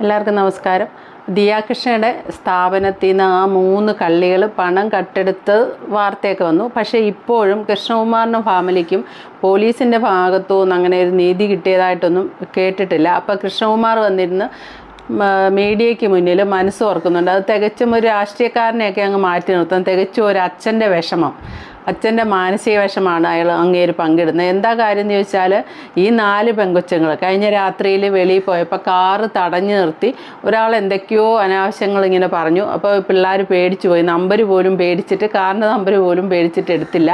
എല്ലാവർക്കും നമസ്കാരം. ദിയാകൃഷ്ണയുടെ സ്ഥാപനത്തിൽ നിന്ന് ആ മൂന്ന് കള്ളികൾ പണം കട്ടെടുത്ത് വാർത്തയൊക്കെ വന്നു. പക്ഷേ ഇപ്പോഴും കൃഷ്ണകുമാറിനും ഫാമിലിക്കും പോലീസിന്റെ ഭാഗത്തു നിന്ന് അങ്ങനെ ഒരു നീതി കിട്ടിയതായിട്ടൊന്നും കേട്ടിട്ടില്ല. അപ്പോൾ കൃഷ്ണകുമാർ വന്നിരുന്ന് മീഡിയയ്ക്ക് മുന്നിൽ മനസ്സ് ഓർക്കുന്നുണ്ട് അത് തികച്ചും ഒരു രാഷ്ട്രീയക്കാരനെയൊക്കെ അങ്ങ് മാറ്റി നിർത്താൻ തികച്ചും ഒരു അച്ഛന്റെ വിഷമം. അച്ഛന്റെ മാനസിക വിഷമാണ് അയാൾ അങ്ങേര് പങ്കിടുന്നത്. എന്താ കാര്യം എന്ന് ചോദിച്ചാൽ ഈ നാല് പെങ്കൊച്ചുങ്ങൾ കഴിഞ്ഞ രാത്രിയിൽ വെളിയിൽ പോയപ്പോൾ കാറ് തടഞ്ഞു നിർത്തി ഒരാൾ എന്തൊക്കെയോ അനാവശ്യങ്ങൾ ഇങ്ങനെ പറഞ്ഞു. അപ്പോൾ പിള്ളേർ പേടിച്ചു പോയി. നമ്പർ പോലും പേടിച്ചിട്ട് കാറിന്റെ നമ്പർ പോലും പേടിച്ചിട്ട് എടുത്തില്ല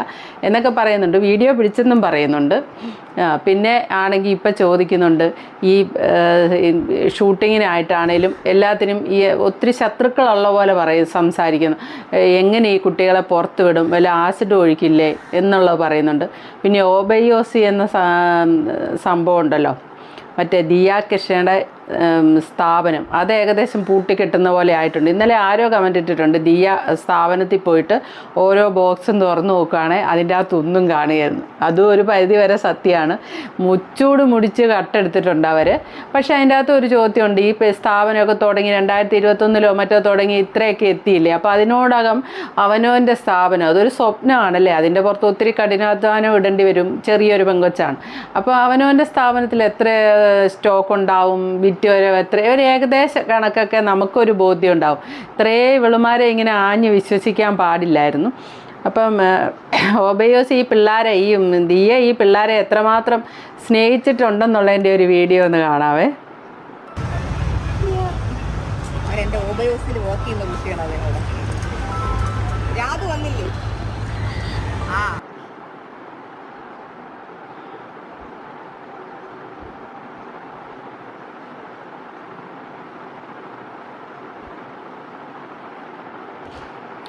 എന്നൊക്കെ പറയുന്നുണ്ട്. വീഡിയോ പിടിച്ചെന്നും പറയുന്നുണ്ട്. പിന്നെ ആണെങ്കിൽ ഇപ്പം ചോദിക്കുന്നുണ്ട് ഈ ഷൂട്ടിങ്ങിനായിട്ടാണേലും എല്ലാത്തിനും ഈ ഒത്തിരി ശത്രുക്കളുള്ള പോലെ പറയും സംസാരിക്കുന്നു. എങ്ങനെ ഈ കുട്ടികളെ പുറത്തു വിടും? വല്ല ആസിഡ് ഒഴിക്കില്ലേ എന്നുള്ളത് പറയുന്നുണ്ട്. പിന്നെ ഓബയോസി എന്ന സംഭവം ഉണ്ടല്ലോ. മറ്റേ ദിയാ കൃഷ്ണയുടെ സ്ഥാപനം. അത് ഏകദേശം പൂട്ടിക്കെട്ടുന്ന പോലെ ആയിട്ടുണ്ട്. ഇന്നലെ ആരോ കമന്റ് ഇട്ടിട്ടുണ്ട്. ദിയ സ്ഥാപനത്തിൽ പോയിട്ട് ഓരോ ബോക്സും തുറന്നു നോക്കുകയാണെങ്കിൽ അതിന്റെ അകത്തൊന്നും കാണുകയായിരുന്നു. അതും ഒരു പരിധി വരെ സത്യമാണ്. മുച്ചൂട് മുടിച്ച് കട്ടെടുത്തിട്ടുണ്ട് അവർ പക്ഷേ അതിന്റെ അകത്ത് ഒരു ചോദ്യമുണ്ട്. ഈ സ്ഥാപനമൊക്കെ തുടങ്ങി രണ്ടായിരത്തി ഇരുപത്തൊന്നിലോ മറ്റോ തുടങ്ങി ഇത്രയൊക്കെ എത്തിയില്ലേ? അപ്പോൾ അതിനോടകം അവനോന്റെ സ്ഥാപനം അതൊരു സ്വപ്നമാണല്ലേ? അതിന്റെ പുറത്ത് ഒത്തിരി കഠിനാധ്വാനം ഇടേണ്ടി വരും. ചെറിയൊരു പെങ്കൊച്ചാണ്. അപ്പോൾ അവനോന്റെ സ്ഥാപനത്തിൽ എത്ര സ്റ്റോക്ക് ഉണ്ടാവും വിറ്റ് വരെ എത്ര ഒരു ഏകദേശ കണക്കൊക്കെ നമുക്കൊരു ബോധ്യം ഉണ്ടാവും ഇത്രേ വെളുമാരെ ഇങ്ങനെ ആഞ്ഞ് വിശ്വസിക്കാൻ പാടില്ലായിരുന്നു. അപ്പം ഒബയോസ് ഈ പിള്ളേരെ ഈ ദിയ ഈ പിള്ളേരെ എത്രമാത്രം സ്നേഹിച്ചിട്ടുണ്ടെന്നുള്ളതിന്റെ ഒരു വീഡിയോ ഒന്ന് കാണാവേ. രാത് വന്നില്ലേ ആ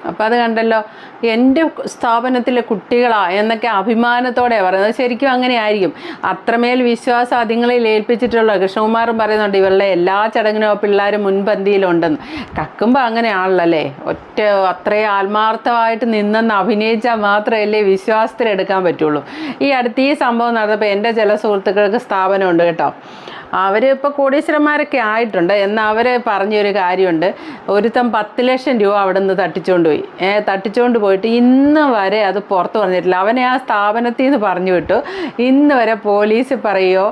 അപ്പോൾ അത് കണ്ടല്ലോ എന്റെ സ്ഥാപനത്തിലെ കുട്ടികളാ എന്നൊക്കെ അഭിമാനത്തോടെ പറയുന്നത്. ശരിക്കും അങ്ങനെ ആയിരിക്കും അത്രമേൽ വിശ്വാസം അതുങ്ങളിൽ ഏൽപ്പിച്ചിട്ടുള്ള കൃഷ്ണകുമാറും പറയുന്നുണ്ട് ഇവരുടെ എല്ലാ ചടങ്ങിനും ആ പിള്ളേർ മുൻപന്തിയിലുണ്ടെന്ന്. കക്കുമ്പോൾ അങ്ങനെയാണല്ലോ ഒറ്റ അത്രയും ആത്മാർത്ഥമായിട്ട് നിന്നെന്ന് അഭിനയിച്ചാൽ മാത്രമല്ലേ വിശ്വാസത്തിലെടുക്കാൻ പറ്റുള്ളൂ. ഈ അടുത്ത് ഈ സംഭവം നടന്നപ്പോൾ എന്റെ ചില സുഹൃത്തുക്കൾക്ക് സ്ഥാപനമുണ്ട് കേട്ടോ. അവർ ഇപ്പോൾ കോടീശ്വരന്മാരൊക്കെ ആയിട്ടുണ്ട്. എന്നാൽ അവർ പറഞ്ഞൊരു കാര്യമുണ്ട്. ഒരുത്തം പത്ത് ലക്ഷം രൂപ അവിടെ നിന്ന് തട്ടിച്ചുകൊണ്ട് പോയി ഏ തട്ടിച്ചുകൊണ്ട് പോയിട്ട് ഇന്ന് വരെ അത് പുറത്ത് പറഞ്ഞിട്ടില്ല. അവനെ ആ സ്ഥാപനത്തിൽ നിന്ന് പറഞ്ഞു വിട്ടു. ഇന്ന് വരെ പോലീസ് പറയുകയോ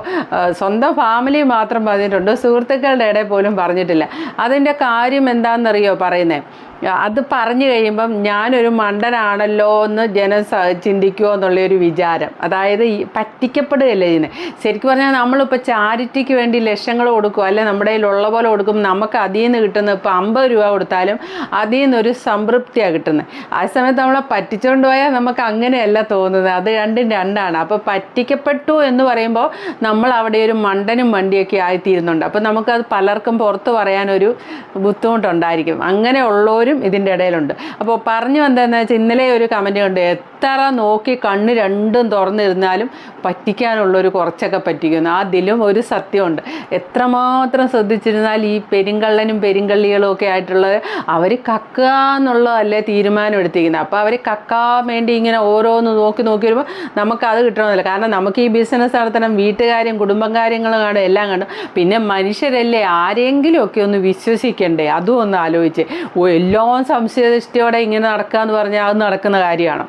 സ്വന്തം ഫാമിലി മാത്രം പറഞ്ഞിട്ടുണ്ട്. സുഹൃത്തുക്കളുടെ ഇടയിൽ പോലും പറഞ്ഞിട്ടില്ല. അതിന്റെ കാര്യം എന്താണെന്നറിയോ പറയുന്നത് അത് പറഞ്ഞു കഴിയുമ്പം ഞാനൊരു മണ്ടനാണല്ലോ എന്ന് ജനം ചിന്തിക്കുമോ എന്നുള്ളൊരു വിചാരം. അതായത് ഈ പറ്റിക്കപ്പെടുകയല്ലേ ഇതിന് ശരിക്കും പറഞ്ഞാൽ നമ്മളിപ്പോൾ ചാരിറ്റിക്ക് വേണ്ടി ലക്ഷങ്ങൾ കൊടുക്കും അല്ലെ നമ്മുടെ കയ്യിലുള്ള പോലെ കൊടുക്കും നമുക്ക് അതിൽ നിന്ന് കിട്ടുന്ന ഇപ്പോൾ അമ്പത് രൂപ കൊടുത്താലും അതിൽ നിന്നൊരു സംതൃപ്തിയാണ് കിട്ടുന്നത് ആ സമയത്ത് നമ്മളെ പറ്റിച്ചുകൊണ്ട് പോയാൽ നമുക്ക് അങ്ങനെയല്ല തോന്നുന്നത്. അത് രണ്ടും രണ്ടാണ്. അപ്പോൾ പറ്റിക്കപ്പെട്ടു എന്ന് പറയുമ്പോൾ നമ്മൾ അവിടെ ഒരു മണ്ടനും വണ്ടിയൊക്കെ ആയിത്തീരുന്നുണ്ട്. അപ്പോൾ നമുക്കത് പലർക്കും പുറത്ത് പറയാനൊരു ബുദ്ധിമുട്ടുണ്ടായിരിക്കും. അങ്ങനെ ഉള്ളവരും ഇതിന്റെ ഇടയിലുണ്ട്. അപ്പോൾ പറഞ്ഞു വന്നതെന്ന് വെച്ചാൽ ഇന്നലെ ഒരു കമന്റ് ഉണ്ട് എത്ര നോക്കി കണ്ണ് രണ്ടും തുറന്നിരുന്നാലും പറ്റിക്കാനുള്ളൊരു കുറച്ചൊക്കെ പറ്റിക്കുന്നു. അതിലും ഒരു സത്യമുണ്ട്. എത്രമാത്രം ശ്രദ്ധിച്ചിരുന്നാൽ ഈ പെരുങ്കള്ളനും പെരുങ്കള്ളികളും ഒക്കെ ആയിട്ടുള്ളത് അവർ കക്കുക എന്നുള്ളതല്ലേ തീരുമാനം എടുത്തിരിക്കുന്നത്. അപ്പോൾ അവർ കക്കാൻ വേണ്ടി ഇങ്ങനെ ഓരോന്ന് നോക്കി നോക്കി വരുമ്പോൾ നമുക്ക് അത് കിട്ടണമെന്നില്ല കാരണം നമുക്ക് ഈ ബിസിനസ് നടത്തണം വീട്ടുകാര്യം കുടുംബം കാര്യങ്ങൾ കാണും എല്ലാം കാണും പിന്നെ മനുഷ്യരല്ലേ ആരെങ്കിലും ഒക്കെ ഒന്ന് വിശ്വസിക്കണ്ടേ? അതും ഒന്ന് ആലോചിച്ച്. ഓ എല്ലാം സംശയദൃഷ്ടിയോടെ ഇങ്ങനെ നടക്കുക എന്ന് പറഞ്ഞാൽ അത് നടക്കുന്ന കാര്യമാണ്.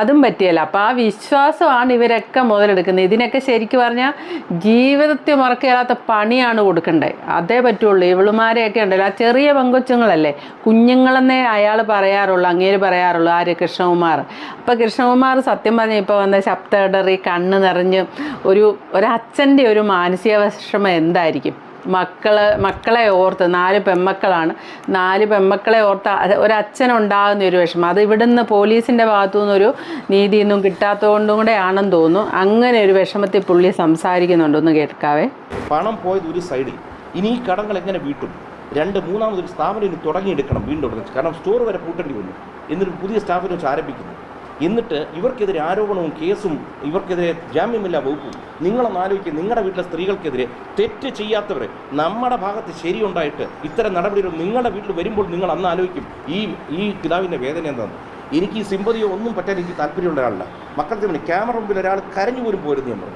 അതും പറ്റിയല്ല. അപ്പോൾ ആ വിശ്വാസമാണ് ഇവരൊക്കെ മുതലെടുക്കുന്നത്. ഇതിനൊക്കെ ശരിക്കും പറഞ്ഞാൽ ജീവിതത്തിൽ മറക്കാത്ത പണിയാണ് കൊടുക്കേണ്ടത് അതേ പറ്റുള്ളൂ. ഇവളുമാരെയൊക്കെ ഉണ്ടല്ലോ. ആ ചെറിയ പെങ്കൊച്ചുങ്ങളല്ലേ. കുഞ്ഞുങ്ങളെന്നേ അയാൾ പറയാറുള്ളൂ അങ്ങേര് പറയാറുള്ളൂ ആര് കൃഷ്ണകുമാർ അപ്പോൾ കൃഷ്ണകുമാർ സത്യം പറഞ്ഞാൽ ഇപ്പോൾ വന്ന ശബ്ദ ഇടറി കണ്ണ് നിറഞ്ഞ് ഒരു ഒരച്ഛന്റെ ഒരു മാനസിക വിഷമം എന്തായിരിക്കും? മക്കൾ മക്കളെ ഓർത്ത് നാല് പെമ്മക്കളാണ്. നാല് പെമ്മക്കളെ ഓർത്ത് ഒരച്ഛനുണ്ടാകുന്ന ഒരു വിഷമം. അത് ഇവിടുന്ന് പോലീസിന്റെ ഭാഗത്തു നിന്നൊരു നീതിയൊന്നും കിട്ടാത്തതുകൊണ്ടും കൂടെ ആണെന്ന് തോന്നുന്നു. അങ്ങനെ ഒരു വിഷമത്തിൽ പുള്ളി സംസാരിക്കുന്നുണ്ടെന്ന് കേൾക്കാവേ. പണം പോയത് ഒരു സൈഡിൽ. ഇനി ഈ കടങ്ങൾ എങ്ങനെ വീട്ടും? രണ്ട് മൂന്നാമതൊരു സ്ഥാപനം തുടങ്ങിയെടുക്കണം വീണ്ടും. കാരണം സ്റ്റോർ വരെ പൂട്ടേണ്ടി വന്നു. എന്നിട്ട് പുതിയ സ്റ്റാഫിനെ വെച്ച് ആരംഭിക്കുന്നു. എന്നിട്ട് ഇവർക്കെതിരെ ആരോപണവും കേസും ഇവർക്കെതിരെ ജാമ്യമില്ലാ വകുപ്പും നിങ്ങളൊന്ന് ആലോചിക്കുക നിങ്ങളുടെ വീട്ടിലെ സ്ത്രീകൾക്കെതിരെ തെറ്റ് ചെയ്യാത്തവർ നമ്മുടെ ഭാഗത്ത് ശരിയുണ്ടായിട്ട് ഇത്തരം നടപടികൾ നിങ്ങളുടെ വീട്ടിൽ വരുമ്പോൾ നിങ്ങൾ അന്ന് ആലോചിക്കും ഈ ഈ പിതാവിന്റെ വേദന എന്താണ് എനിക്ക് ഈ സിമ്പതിയോ ഒന്നും പറ്റാൻ എനിക്ക് താല്പര്യമുള്ള ഒരാളല്ല. മക്കളുടെ മുന്നിൽ ക്യാമറ മുമ്പിൽ ഒരാൾ കരഞ്ഞു പോലും പോരുന്നു നമ്മൾ.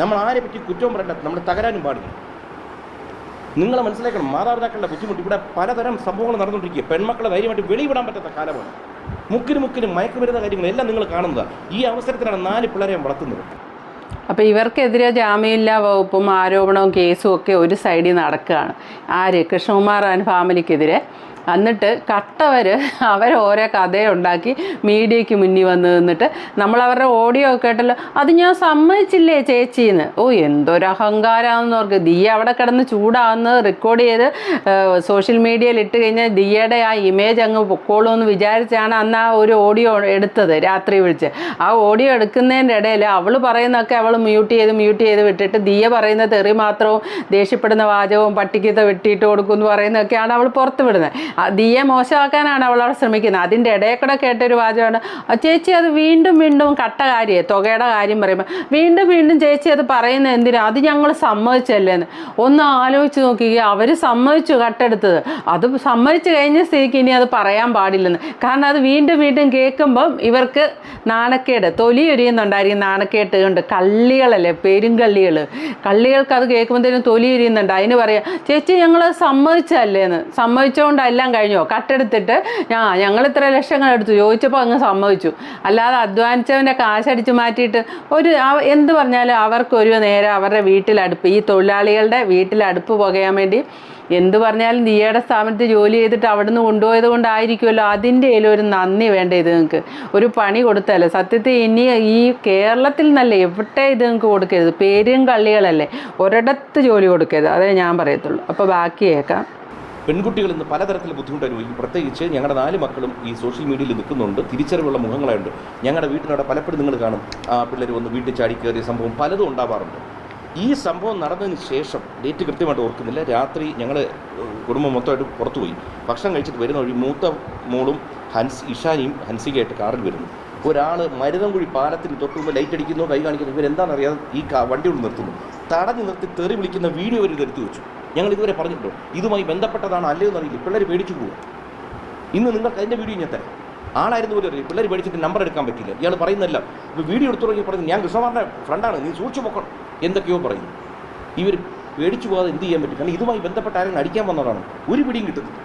നമ്മൾ ആരെ പറ്റി കുറ്റവും പറയണ്ട നമ്മൾ തകരാനും പാടില്ല. നിങ്ങൾ മനസ്സിലാക്കണം മാതാപിതാക്കളുടെ ബുദ്ധിമുട്ട് ഇവിടെ പലതരം സംഭവങ്ങൾ നടന്നുകൊണ്ടിരിക്കുക പെൺമക്കളെ ധൈര്യമായിട്ട് വെളിവിടാൻ പറ്റാത്ത കാലമാണ്. മുക്കിന് മുക്കിന് മയക്കുമരുന്ന കാര്യങ്ങളെല്ലാം നിങ്ങൾ കാണുന്നത്. ഈ അവസരത്തിലാണ് നാല് പിള്ളേരെ വളർത്തുന്നത്. അപ്പോൾ ഇവർക്കെതിരെ ജാമ്യമില്ലാ വകുപ്പും ആരോപണവും കേസും ഒക്കെ ഒരു സൈഡിൽ നടക്കുകയാണ്. ആര്? കൃഷ്ണകുമാർ ആൻഡ് ഫാമിലിക്കെതിരെ. എന്നിട്ട് കട്ടവർ അവർ ഓരോ കഥയുണ്ടാക്കി മീഡിയയ്ക്ക് മുന്നിൽ വന്ന് നിന്നിട്ട് നമ്മൾ അവരുടെ ഓഡിയോ ഒക്കെ കേട്ടല്ലോ അത് ഞാൻ സമ്മതിച്ചില്ലേ ചേച്ചിന്ന്? ഓ എന്തൊരു അഹങ്കാരമാണെന്ന് ഓർക്ക്. ദിയ അവിടെ കിടന്ന് ചൂടാവുന്നത് റെക്കോർഡ് ചെയ്ത് സോഷ്യൽ മീഡിയയിൽ ഇട്ട് കഴിഞ്ഞാൽ ദിയയുടെ ആ ഇമേജ് അങ്ങ് പൊക്കോളൂ എന്ന് വിചാരിച്ചാണ് അന്ന് ആ ഒരു ഓഡിയോ എടുത്തത് രാത്രി വിളിച്ച്. ആ ഓഡിയോ എടുക്കുന്നതിന്റെ ഇടയിൽ അവൾ പറയുന്നതൊക്കെ അവൾ മ്യൂട്ട് ചെയ്ത് മ്യൂട്ട് ചെയ്ത് വിട്ടിട്ട് ദിയ പറയുന്ന തെറി മാത്രവും ദേഷ്യപ്പെടുന്ന വാചകവും പട്ടിക്കത്തെ വെട്ടിയിട്ട് കൊടുക്കും എന്ന് പറയുന്നതൊക്കെയാണ് അവൾ പുറത്ത് വിടുന്നത്. ദിയെ മോശമാക്കാനാണ് അവൾ അവിടെ ശ്രമിക്കുന്നത്. അതിന്റെ ഇടയിൽ കൂടെ കേട്ടൊരു വാചകമാണ് ചേച്ചി അത് വീണ്ടും വീണ്ടും കട്ട കാര്യമേ തുകയുടെ കാര്യം പറയുമ്പോൾ വീണ്ടും വീണ്ടും ചേച്ചി അത് പറയുന്നത് എന്തിനാ? അത് ഞങ്ങൾ സമ്മതിച്ചല്ലേന്ന്. ഒന്ന് ആലോചിച്ച് നോക്കിക്കുക അവർ സമ്മതിച്ചു കട്ടെടുത്തത്. അത് സമ്മതിച്ചു കഴിഞ്ഞ സ്ഥിതിക്ക് ഇനി അത് പറയാൻ പാടില്ലെന്ന്. കാരണം അത് വീണ്ടും വീണ്ടും കേൾക്കുമ്പം ഇവർക്ക് നാണക്കേട്. തൊലി എരിയുന്നുണ്ടായിരിക്കും നാണക്കേട്ട് കൊണ്ട്. കള്ളികളല്ലേ പെരുങ്കള്ളികൾ കള്ളികൾക്ക് അത് കേൾക്കുമ്പോഴത്തേനും തൊലി എരിയുന്നുണ്ട് അതിന് പറയാം ചേച്ചി ഞങ്ങൾ സമ്മതിച്ചല്ലേന്ന്. സമ്മതിച്ചുകൊണ്ട് എല്ലാം കഴിഞ്ഞോ? കട്ടെടുത്തിട്ട് ആ ഞങ്ങൾ ഇത്ര ലക്ഷങ്ങൾ എടുത്തു. ചോദിച്ചപ്പോൾ അങ്ങ് സമ്മതിച്ചു. അല്ലാതെ അധ്വാനിച്ചവന്റെ കാശടിച്ച് മാറ്റിയിട്ട് ഒരു എന്ത് പറഞ്ഞാലും അവർക്കൊരു നേരം അവരുടെ വീട്ടിലടുപ്പ് ഈ തൊഴിലാളികളുടെ വീട്ടിലടുപ്പ് പുകയാൻ വേണ്ടി എന്ത് പറഞ്ഞാലും നീയുടെ സ്ഥാപനത്തിൽ ജോലി ചെയ്തിട്ട് അവിടുന്ന് കൊണ്ടുപോയത് കൊണ്ടായിരിക്കുമല്ലോ അതിന്റെ ഒരു നന്ദി വേണ്ട ഇത് നിങ്ങൾക്ക്. ഒരു പണി കൊടുത്തല്ലേ സത്യത്തിൽ ഇനി ഈ കേരളത്തിൽ നിന്നല്ലേ എവിടെ ഇത് നിങ്ങൾക്ക് കൊടുക്കരുത്? പേരും കള്ളികളല്ലേ. ഒരിടത്ത് ജോലി കൊടുക്കരുത്. അതേ ഞാൻ പറയത്തുള്ളൂ. അപ്പോൾ ബാക്കി കേൾക്കാം. പെൺകുട്ടികൾ ഇന്ന് പലതരത്തിൽ ബുദ്ധിമുട്ട് അനുഭവിക്കും. പ്രത്യേകിച്ച് ഞങ്ങളുടെ നാല് മക്കളും ഈ സോഷ്യൽ മീഡിയയിൽ നിൽക്കുന്നുണ്ട്. തിരിച്ചറിവുള്ള മുഖങ്ങളുണ്ട് ഞങ്ങളുടെ വീട്ടിനവിടെ പലപ്പോഴും നിങ്ങൾ കാണും ആ പിള്ളേർ വന്ന് വീട്ടിൽ ചാടി കയറിയ സംഭവം പലതും ഉണ്ടാവാറുണ്ട്. ഈ സംഭവം നടന്നതിന് ശേഷം ഡേറ്റ് കൃത്യമായിട്ട് ഓർക്കുന്നില്ല. രാത്രി ഞങ്ങൾ കുടുംബം മൊത്തമായിട്ട് പുറത്തുപോയി ഭക്ഷണം കഴിച്ചിട്ട് വരുന്ന വഴി മൂത്ത മോളും ഹൻസ് ഇഷാനിയും ഹൻസികയായിട്ട് കാറിൽ വരുന്നു. ഒരാൾ മരുതൻകുഴി പാലത്തിന് തൊട്ടുമ്പോൾ ലൈറ്റ് അടിക്കുന്നു കൈ കാണിക്കുന്നു. ഇവരെന്താണെന്നറിയാതെ ഈ വണ്ടി കൊണ്ട് നിർത്തുന്നു. തടഞ്ഞു നിർത്തി തെറി വിളിക്കുന്ന വീഡിയോ ഒരു എടുത്തു വെച്ചു. ഞങ്ങൾ ഇതുവരെ പറഞ്ഞിട്ടുണ്ടോ? ഇതുമായി ബന്ധപ്പെട്ടതാണ് അല്ലയോ എന്നറിയില്ല പിള്ളേർ പേടിച്ചു പോകും ഇന്ന് നിങ്ങൾക്ക് അതിന്റെ വീഡിയോ ഞാൻ തരാം ആളായിരുന്നു പോലും അറിയില്ല. പിള്ളേർ പേടിച്ചിട്ട് നമ്പർ എടുക്കാൻ പറ്റില്ല. ഇയാൾ പറയുന്നില്ല വീഡിയോ എടുത്തു തുടങ്ങി പറഞ്ഞു ഞാൻ കൃഷ്ണമാറിന്റെ ഫ്രണ്ടാണ് നീ സൂക്ഷിച്ചു പൊക്കണം എന്തൊക്കെയോ പറയുന്നു. ഇവർ പേടിച്ചു പോകാതെ എന്ത് ചെയ്യാൻ പറ്റും? കാരണം ഇതുമായി ബന്ധപ്പെട്ട ആരെങ്കിലും അടിക്കാൻ വന്നതാണ് ഒരു പിടിയും കിട്ടുന്നത്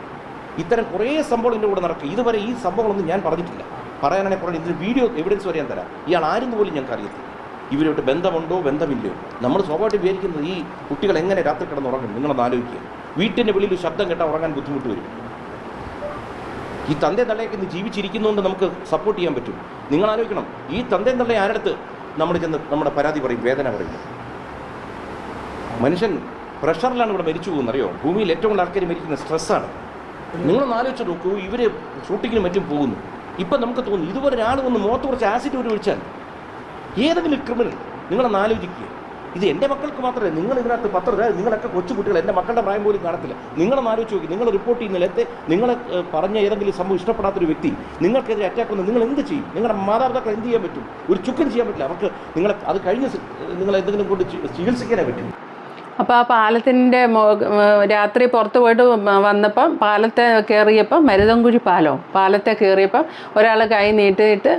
ഇത്തരം കുറേ സംഭവം എന്റെ കൂടെ നടക്കും. ഇതുവരെ ഈ സംഭവങ്ങളൊന്നും ഞാൻ പറഞ്ഞിട്ടില്ല. പറയാനാണെങ്കിൽ പറഞ്ഞു ഇതിന് വീഡിയോ എവിഡൻസ് വരെ ഞാൻ തരാം. ഇയാൾ ആരെന്ന് പോലും ഞങ്ങൾക്ക് അറിയത്തില്ല. ഇവരുമായിട്ട് ബന്ധമുണ്ടോ ബന്ധമില്ലയോ? നമ്മൾ സ്വാഭാവികം വിചാരിക്കുന്നത് ഈ കുട്ടികൾ എങ്ങനെ രാത്രി കിടന്ന് ഉറങ്ങും നിങ്ങളൊന്ന് ആലോചിക്കുക വീട്ടിന്റെ വെളിയിൽ ശബ്ദം കേട്ടാൽ ഉറങ്ങാൻ ബുദ്ധിമുട്ട് വരും. ഈ തന്തേ തള്ളയൊക്കെ ഇന്ന് ജീവിച്ചിരിക്കുന്നതുകൊണ്ട് നമുക്ക് സപ്പോർട്ട് ചെയ്യാൻ പറ്റും. നിങ്ങൾ ആലോചിക്കണം ഈ തന്തേ തള്ളയെ ആരടുത്ത് നമ്മൾ ചെന്ന് നമ്മുടെ പരാതി പറയും വേദന പറയും? മനുഷ്യൻ പ്രഷറിലാണ് ഇവിടെ മരിച്ചു പോകുന്നത്. അറിയോ? ഭൂമിയിൽ ഏറ്റവും കൂടുതൽ ആൾക്കാർ മരിക്കുന്ന സ്ട്രെസ്സാണ് നിങ്ങളൊന്ന് ആലോചിച്ച് നോക്കൂ ഇവർ ഷൂട്ടിങ്ങിനും മറ്റും പോകുന്നു. ഇപ്പം നമുക്ക് തോന്നുന്നു ഇതുപോലെ ഒരാൾ വന്ന് മുഖത്ത് കുറച്ച് ആസിഡ് ഒരു ഒഴിച്ചാൽ ഏതെങ്കിലും ക്രിമിനൽ നിങ്ങളൊന്ന് ആലോചിക്കുക ഇത് എന്റെ മക്കൾക്ക് മാത്രമേ നിങ്ങൾ ഇതിനകത്ത് പത്ര നിങ്ങളൊക്കെ കൊച്ചുകുട്ടികൾ എന്റെ മക്കളുടെ പ്രായം പോലും കാണത്തില്ല. നിങ്ങളൊന്ന് ആലോചിച്ച് നോക്കി നിങ്ങൾ റിപ്പോർട്ട് ചെയ്യുന്ന ചെയ്യുന്നില്ലത്തെ നിങ്ങളെ പറഞ്ഞ ഏതെങ്കിലും സംഭവം ഇഷ്ടപ്പെടാത്തൊരു വ്യക്തി നിങ്ങൾക്കെതിരെ അറ്റാക്ക് വന്ന് നിങ്ങൾ എന്ത് ചെയ്യും? നിങ്ങളുടെ മാതാപിതാക്കൾ എന്ത് ചെയ്യാൻ പറ്റും? ഒരു ചുക്കും ചെയ്യാൻ പറ്റില്ല. അവർക്ക് നിങ്ങളെ അത് കഴിഞ്ഞ് നിങ്ങളെന്തെങ്കിലും കൊണ്ട് ചികിത്സിക്കാനേ പറ്റും. അപ്പോൾ ആ പാലത്തിന്റെ രാത്രി പുറത്ത് പോയിട്ട് വന്നപ്പം പാലത്തെ കയറിയപ്പം മരുതൻകുഴി പാലോ പാലത്തെ കയറിയപ്പം ഒരാൾ കൈ നീട്ടിയിട്ട്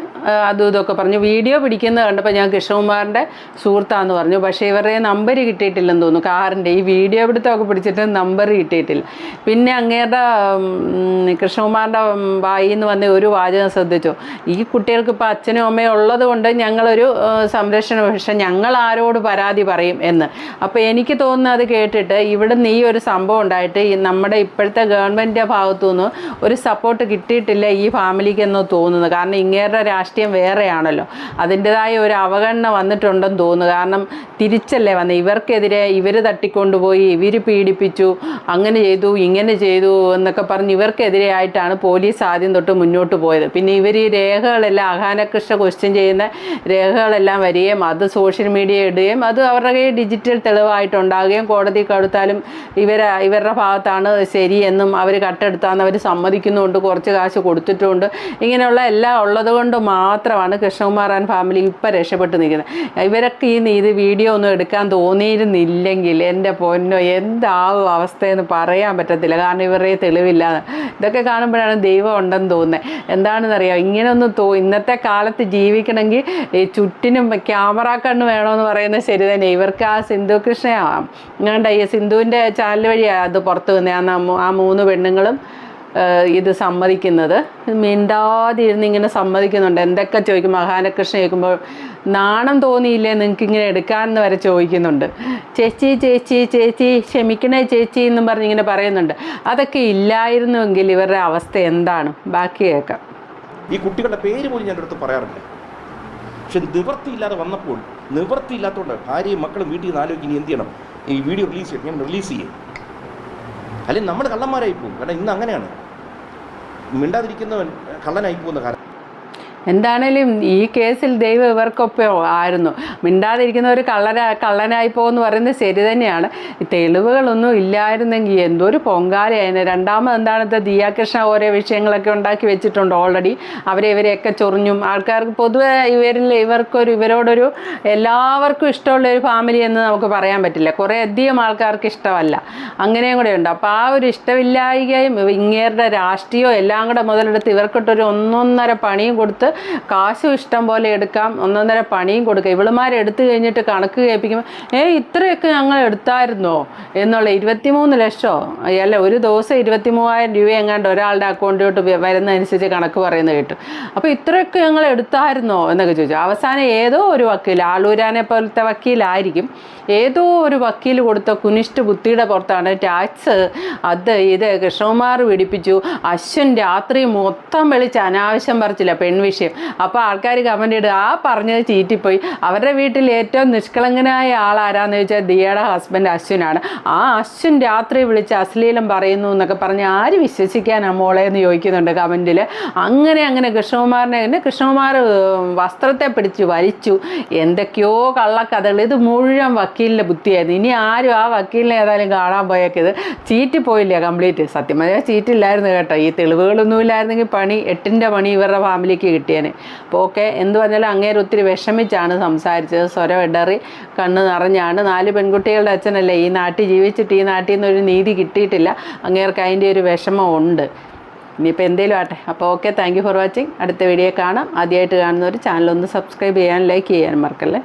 അതും ഇതൊക്കെ പറഞ്ഞു. വീഡിയോ പിടിക്കുന്നത് കണ്ടപ്പോൾ ഞാൻ കൃഷ്ണകുമാറിന്റെ സുഹൃത്താന്ന് പറഞ്ഞു. പക്ഷേ ഇവരുടെ നമ്പർ കിട്ടിയിട്ടില്ലെന്ന് തോന്നുന്നു. കാറിന്റെ ഈ വീഡിയോ പിടുത്തമൊക്കെ പിടിച്ചിട്ട് നമ്പർ കിട്ടിയിട്ടില്ല. പിന്നെ അങ്ങേരുടെ കൃഷ്ണകുമാറിന്റെ വായിൽ നിന്ന് വന്ന ഒരു വാചകം ശ്രദ്ധിച്ചു. ഈ കുട്ടികൾക്ക് ഇപ്പോൾ അച്ഛനും അമ്മയും ഉള്ളത് കൊണ്ട് ഞങ്ങളൊരു സംരക്ഷണ. പക്ഷേ ഞങ്ങൾ ആരോട് പരാതി പറയും എന്ന്. അപ്പോൾ എനിക്ക് തോന്നുന്നത് അത് കേട്ടിട്ട് ഇവിടെ നീ ഒരു സംഭവം ഉണ്ടായിട്ട് നമ്മുടെ ഇപ്പോഴത്തെ ഗവൺമെന്റിന്റെ ഭാഗത്തുനിന്ന് ഒരു സപ്പോർട്ട് കിട്ടിയിട്ടില്ല ഈ ഫാമിലിക്ക് എന്ന് തോന്നുന്നു. കാരണം ഇങ്ങേരുടെ രാഷ്ട്രീയം വേറെയാണല്ലോ. അതിന്റെതായ ഒരു അവഗണന വന്നിട്ടുണ്ടെന്ന് തോന്നുന്നു. കാരണം തിരിച്ചല്ലേ വന്ന്? ഇവർക്കെതിരെ ഇവർ തട്ടിക്കൊണ്ടുപോയി ഇവർ പീഡിപ്പിച്ചു അങ്ങനെ ചെയ്തു ഇങ്ങനെ ചെയ്തു എന്നൊക്കെ പറഞ്ഞ് ഇവർക്കെതിരെയായിട്ടാണ് പോലീസ് ആദ്യം തൊട്ട് മുന്നോട്ട് പോയത്. പിന്നെ ഇവർ ഈ രേഖകളെല്ലാം അഹാനകൃഷ്ണ ക്വസ്റ്റ്യൻ ചെയ്യുന്ന രേഖകളെല്ലാം വരികയും അത് സോഷ്യൽ മീഡിയ ഇടുകയും അത് അവരുടെ ഡിജിറ്റൽ ഡിജിറ്റൽ തെളിവായിട്ടുണ്ടാകുകയും കോടതി കടുത്താലും ഇവർ ഇവരുടെ ഭാഗത്താണ് ശരിയെന്നും അവർ കട്ടെടുത്താന്ന് അവർ സമ്മതിക്കുന്നുണ്ട് കുറച്ച് കാശ് കൊടുത്തിട്ടുമുണ്ട് ഇങ്ങനെയുള്ള എല്ലാം ഉള്ളത് കൊണ്ട് മാത്രമാണ് കൃഷ്ണകുമാർ ആൻഡ് ഫാമിലി ഇപ്പം രക്ഷപ്പെട്ട് നിൽക്കുന്നത്. ഇവരൊക്കെ ഈ ഇത് വീഡിയോ ഒന്നും എടുക്കാൻ തോന്നിയിരുന്നില്ലെങ്കിൽ എന്റെ പൊന്നോ എന്താവും അവസ്ഥയെന്ന് പറയാൻ പറ്റത്തില്ല. കാരണം ഇവരുടെ തെളിവില്ല ഇതൊക്കെ കാണുമ്പോഴാണ് ദൈവം ഉണ്ടെന്ന് തോന്നുന്നത്. എന്താണെന്നറിയാം? ഇങ്ങനെയൊന്നും തോ ഇന്നത്തെ കാലത്ത് ജീവിക്കണമെങ്കിൽ ഈ ചുറ്റിനും ക്യാമറ കണ്ണ് വേണമെന്ന് പറയുന്നത് ശരി തന്നെ. ഇവർക്ക് ആ സിന്ധു കൃഷ്ണ അങ്ങാണ്ട് ഈ സിന്ധുവിന്റെ ചാനൽ വഴിയാണ് അത് പുറത്ത് വന്നത് ആ മൂന്ന് പെണ്ണുങ്ങളും ഇത് സമ്മതിക്കുന്നത്. മിണ്ടാതിരുന്ന് ഇങ്ങനെ സമ്മതിക്കുന്നുണ്ട്. എന്തൊക്കെ ചോദിക്കും? മഹാനകൃഷ്ണൻ ചോദിക്കുമ്പോൾ നാണം തോന്നിയില്ലേ നിങ്ങൾക്ക് ഇങ്ങനെ എടുക്കാമെന്ന് വരെ ചോദിക്കുന്നുണ്ട്. ചേച്ചി ചേച്ചി ചേച്ചി ക്ഷമിക്കണേ ചേച്ചി എന്നും പറഞ്ഞ് ഇങ്ങനെ പറയുന്നുണ്ട്. അതൊക്കെ ഇല്ലായിരുന്നുവെങ്കിൽ ഇവരുടെ അവസ്ഥ എന്താണ്? ബാക്കി കേൾക്കാം. ഈ കുട്ടികളുടെ പേര് പോലും ഞാൻ അടുത്ത് പറയാറില്ല. പക്ഷെ നിവൃത്തിയില്ലാതെ വന്നപ്പോൾ നിവൃത്തിയില്ലാത്തതുകൊണ്ട് ഭാര്യയും മക്കളും വീട്ടിൽ നിന്ന് ആലോചിക്കുന്നത് എന്ത് ചെയ്യണം? ഈ വീഡിയോ റിലീസ് ചെയ്യണം. ഞാൻ റിലീസ് ചെയ്യും. അല്ലെങ്കിൽ നമ്മൾ കള്ളന്മാരായി പോകും. കാരണം ഇന്ന് അങ്ങനെയാണ്. മിണ്ടാതിരിക്കുന്നവൻ കള്ളനായി പോകുന്ന കാര്യം എന്താണേലും ഈ കേസിൽ ദൈവം ഇവർക്കൊപ്പം ആയിരുന്നു. മിണ്ടാതിരിക്കുന്ന ഒരു കള്ളന കള്ളനായി പോകുമെന്ന് പറയുന്നത് ശരി തന്നെയാണ്. തെളിവുകളൊന്നും ഇല്ലായിരുന്നെങ്കിൽ എന്തോ ഒരു പൊങ്കാലയായിരുന്നു. രണ്ടാമത് എന്താണെന്ന് ദിയാകൃഷ്ണ ഓരോ വിഷയങ്ങളൊക്കെ ഉണ്ടാക്കി വെച്ചിട്ടുണ്ട് ഓൾറെഡി അവരെ ഇവരെയൊക്കെ ചൊറിഞ്ഞും. ആൾക്കാർക്ക് പൊതുവെ ഇവരിൽ ഇവർക്കൊരു ഇവരോടൊരു എല്ലാവർക്കും ഇഷ്ടമുള്ള ഒരു ഫാമിലി എന്ന് നമുക്ക് പറയാൻ പറ്റില്ല. കുറേ അധികം ആൾക്കാർക്ക് ഇഷ്ടമല്ല. അങ്ങനെയും കൂടെ ഉണ്ട്. അപ്പോൾ ആ ഒരു ഇഷ്ടമില്ലായികയും ഇങ്ങേരുടെ രാഷ്ട്രീയവും എല്ലാം കൂടെ മുതലെടുത്ത് ഇവർക്കിട്ടൊരു ഒന്നൊന്നര പണിയും കൊടുത്ത് കാശും ഇഷ്ടം പോലെ എടുക്കാം ഒന്നൊന്നര പണിയും കൊടുക്കാം. ഇവളുമാരെ എടുത്തു കഴിഞ്ഞിട്ട് കണക്ക് കേൾപ്പിക്കുമ്പോൾ ഏ ഇത്രയൊക്കെ ഞങ്ങൾ എടുത്തായിരുന്നോ? എന്നുള്ള ഇരുപത്തിമൂന്ന് ലക്ഷമോ അല്ല ഒരു ദിവസം ഇരുപത്തി മൂവായിരം രൂപ എങ്ങാണ്ട് ഒരാളുടെ അക്കൗണ്ടിലോട്ട് വരുന്നതനുസരിച്ച് കണക്ക് പറയുന്നത് കേട്ടു. അപ്പോൾ ഇത്രയൊക്കെ ഞങ്ങൾ എടുത്തായിരുന്നോ? എന്നൊക്കെ ചോദിച്ചു. അവസാനം ഏതോ ഒരു വക്കീൽ ആളൂരാനെ പോലത്തെ വക്കീലായിരിക്കും ഏതോ ഒരു വക്കീൽ കൊടുത്ത കുനിഷ്ഠ ബുദ്ധിയുടെ പുറത്താണ് ടാക്സ് അത് ഇത് കൃഷ്ണകുമാർ പിടിപ്പിച്ചു അശ്വൻ രാത്രി മൊത്തം വിളിച്ച് അനാവശ്യം പറിച്ചില്ല. പെൺവിഷയം അപ്പോൾ ആൾക്കാർ കമന്റ് ഇടുക. ആ പറഞ്ഞത് ചീറ്റിപ്പോയി. അവരുടെ വീട്ടിൽ ഏറ്റവും നിഷ്കളങ്കനായ ആരാന്ന് ചോദിച്ചാൽ ദിയയുടെ ഹസ്ബൻഡ് അശ്വിനാണ് ആ അശ്വിൻ രാത്രി വിളിച്ച് അശ്ലീലം പറയുന്നു എന്നൊക്കെ പറഞ്ഞ് ആര് വിശ്വസിക്കാനാ മോളെ എന്ന് ചോദിക്കുന്നുണ്ട് കമന്റിൽ അങ്ങനെ അങ്ങനെ കൃഷ്ണകുമാറിനെ എന്നെ കൃഷ്ണകുമാർ വസ്ത്രത്തെ പിടിച്ച് വലിച്ചു. എന്തൊക്കെയോ കള്ളക്കഥകൾ ഇത് മുഴുവൻ വക്കീലിന്റെ ബുദ്ധിയായിരുന്നു. ഇനി ആരും ആ വക്കീലിനെ ഏതായാലും കാണാൻ പോയേക്കത് ചീറ്റ് പോയില്ല കംപ്ലീറ്റ് സത്യം പറഞ്ഞാൽ ചീറ്റില്ലായിരുന്നു കേട്ടോ. ഈ തെളിവുകളൊന്നും ഇല്ലായിരുന്നെങ്കിൽ പണി എട്ടിന്റെ പണി ഇവരുടെ ഫാമിലിക്ക് കിട്ടിയേനെ. അപ്പോൾ ഓക്കെ എന്ത് പറഞ്ഞാലും അങ്ങേര് ഒത്തിരി വിഷമിച്ചാണ് സംസാരിച്ചത്. സ്വരം ഇടറി കണ്ണ് നിറഞ്ഞാണ്. നാല് പെൺകുട്ടികളുടെ അച്ഛനല്ലേ ഈ നാട്ടിൽ ജീവിച്ചിട്ട് ഈ നാട്ടിൽ നിന്നൊരു നീതി കിട്ടിയിട്ടില്ല. അങ്ങേർക്ക് അതിന്റെ ഒരു വിഷമമുണ്ട് ഇനിയിപ്പോൾ എന്തേലും ആട്ടെ. അപ്പോൾ okay thank you for watching അടുത്ത വീഡിയോ കാണാം. ആദ്യമായിട്ട് കാണുന്നവർ ചാനലൊന്ന് സബ്സ്ക്രൈബ് ചെയ്യാൻ ലൈക്ക് ചെയ്യാനും മറക്കല്ലേ?